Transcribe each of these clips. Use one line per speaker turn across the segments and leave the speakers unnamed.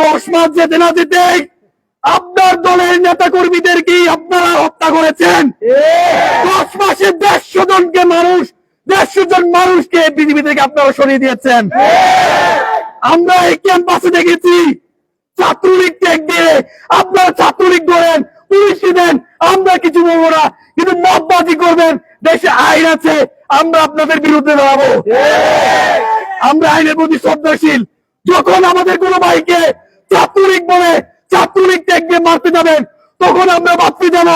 দশ মাস যেতে না যেতে আপনার দলের নেতা কর্মীদেরকেই আপনারা হত্যা করেছেন? দশ মাসে দেড়শো জনকে মানুষ, দেড়শো জন মানুষকে পৃথিবী থেকে আপনারা সরিয়ে দিয়েছেন। আমরা এই ক্যাম্পাসে দেখেছি ছাত্রলীগ ত্যাগ দিয়ে আপনারা ছাত্রলীগ করেন পুলিশ দেন, আমরা কিছু বলব না, কিন্তু মতবাজি করবেন, দেশে আইন আছে, আমরা আপনাদের বিরুদ্ধে দাঁড়াবো। আমরা আইনের প্রতি শ্রদ্ধাশীল যখন আমাদের কোনো ভাইকে ছাত্রলীগ বলে ত্যাগ দিয়ে মারতে যাবেন, তখন আমরা মারতে যাব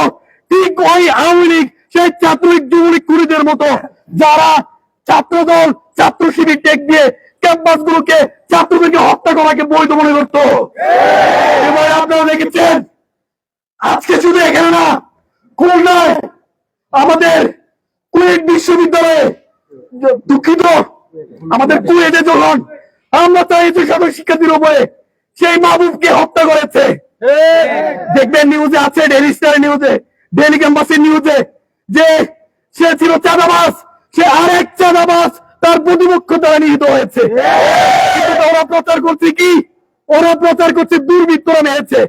ঠিক ওই আওয়ামী লীগ, সেই ছাত্রলীগ যুবলীগ কুড়িদের মতো। যারা ছাত্রদল, ছাত্র শিবির ত্যাগ দিয়ে ক্যাম্পাস গুলোকে ছাত্রদেরকে হত্যা করাকে বৈধ মনে করতো। এবার আপনারা দেখেছেন, আজকে শুধু এখানে না, খুলনায় আমাদের কুয়েট বিশ্ববিদ্যালয়ে দুঃখিত, আমাদের কুয়েটে যখন আমরা চাইছি সকল শিক্ষার্থীর উপরে সেই মাহবুবকে হত্যা করেছে। দেখবেন নিউজে আছে ডেলি স্টার নিউজে ডেলি ক্যাম্পাসের নিউজে যে সে ছিল চাঁদাবাস সে আরেক চাঁদাবাস তার প্রতিপক্ষ দ্বারা নিহিত হয়েছে। ওরা প্রচার করছে কি? ওরা প্রচার করছে দুর্বৃত্তরা মেরেছে।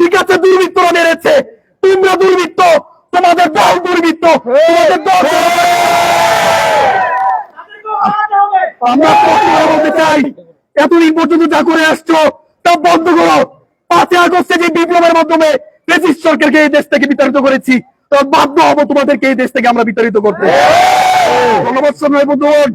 ঠিক আছে, দুর্বৃত্তরা মেরেছে। তোমরা দুর্বৃত্ত, তোমাদের দল দুর্বৃত্ত, তোমাদের দল আমরা প্রতিবার বলতে চাই। এতদিন পর্যন্ত যা করে আসছো তা বন্ধ করো। পাঁচই আগস্টে যে বিপ্লবের মাধ্যমে ব্রিটিশ সরকারকে এই দেশ থেকে বিতাড়িত করেছি। তো বাধ্য হব তোমাদেরকে এই দেশ থেকে আমরা বিতাড়িত করতে। ধন্যবাদ সোনাই বন্ধুগণ।